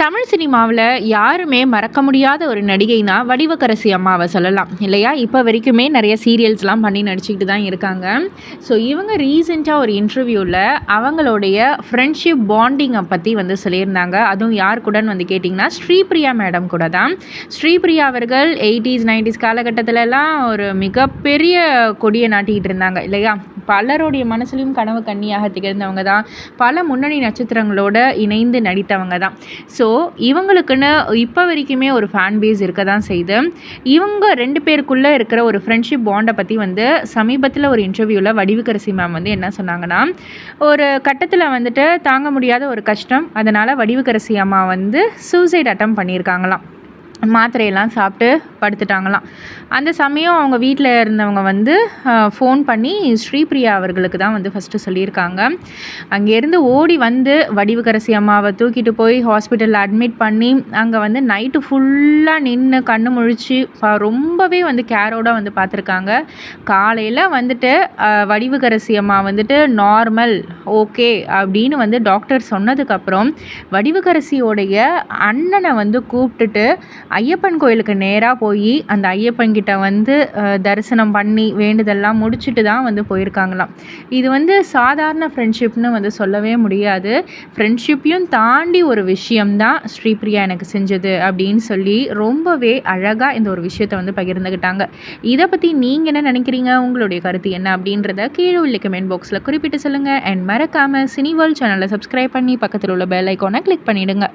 தமிழ் சினிமாவில் யாருமே மறக்க முடியாத ஒரு நடிகைனா வடிவக்கரசி அம்மாவை சொல்லலாம் இல்லையா? இப்போ வரைக்குமே நிறைய சீரியல்ஸ்லாம் பண்ணி நடிச்சுக்கிட்டு தான் இருக்காங்க. ஸோ இவங்க ரீசெண்டாக ஒரு இன்டர்வியூவில் அவங்களுடைய ஃப்ரெண்ட்ஷிப் பாண்டிங்கை பற்றி வந்து சொல்லியிருந்தாங்க. அதுவும் யார் கூடன்னு வந்து கேட்டிங்கன்னா ஸ்ரீபிரியா மேடம் கூட தான். ஸ்ரீபிரியா அவர்கள் எயிட்டிஸ் நைன்டிஸ் காலகட்டத்திலலாம் ஒரு மிகப்பெரிய கொடியை நாட்டிக்கிட்டு இருந்தாங்க இல்லையா? பலருடைய மனசுலையும் கனவு கண்ணியாக திகழ்ந்தவங்க தான். பல முன்னணி நட்சத்திரங்களோட இணைந்து நடித்தவங்க தான். ஸோ ஸோ இவங்களுக்குன்னு இப்போ வரைக்குமே ஒரு ஃபேன் பேஸ் இருக்க தான் செய்யுது இவங்க ரெண்டு பேருக்குள்ளே இருக்கிற ஒரு ஃப்ரெண்ட்ஷிப் பாண்டை பற்றி வந்து சமீபத்தில் ஒரு இன்டர்வியூவில் வடிவுக்கரசி மேம் வந்து என்ன சொன்னாங்கன்னா ஒரு கட்டத்தில் வந்துட்டு தாங்க முடியாத ஒரு கஷ்டம். அதனால் வடிவுக்கரசி அம்மா வந்து சூசைட் அட்டம் பண்ணியிருக்காங்களாம். மாத்திரையெல்லாம் சாப்பிட்டு படுத்துட்டாங்களாம். அந்த சமயம் அவங்க வீட்டில் இருந்தவங்க வந்து ஃபோன் பண்ணி ஸ்ரீபிரியா அவர்களுக்கு தான் வந்து ஃபஸ்ட்டு சொல்லியிருக்காங்க. அங்கேருந்து ஓடி வந்து வடிவுக்கரசி அம்மாவை தூக்கிட்டு போய் ஹாஸ்பிட்டலில் அட்மிட் பண்ணி அங்கே வந்து நைட்டு ஃபுல்லாக நின்று கண்ணு முழிச்சு ரொம்பவே வந்து கேரோட வந்து பார்த்துருக்காங்க. காலையில் வந்துட்டு வடிவுக்கரசி அம்மா வந்துட்டு நார்மல் ஓகே அப்படின்னு வந்து டாக்டர் சொன்னதுக்கப்புறம் வடிவுக்கரசியோடைய அண்ணனை வந்து கூப்பிட்டுட்டு ஐயப்பன் கோயிலுக்கு நேராக போய் அந்த ஐயப்பன் கிட்ட வந்து தரிசனம் பண்ணி வேண்டுதெல்லாம் முடிச்சுட்டு தான் வந்து போயிருக்காங்களாம். இது வந்து சாதாரண ஃப்ரெண்ட்ஷிப்னு வந்து சொல்லவே முடியாது. ஃப்ரெண்ட்ஷிப்பையும் தாண்டி ஒரு விஷயம்தான் ஸ்ரீபிரியா எனக்கு செஞ்சது அப்படின்னு சொல்லி ரொம்பவே அழகாக இந்த ஒரு விஷயத்தை வந்து பகிர்ந்துக்கிட்டாங்க இதை பற்றி நீங்கள் என்ன நினைக்கிறீங்க? உங்களுடைய கருத்து என்ன அப்படின்றத கீழே உள்ள கமெண்ட் பாக்ஸில் குறிப்பிட்டு சொல்லுங்கள் அண்ட் மறக்காமல் சினி வேர்ல்ட் சேனலை சப்ஸ்கிரைப் பண்ணி பக்கத்தில் உள்ள பெல் ஐக்கானை கிளிக் பண்ணிவிடுங்க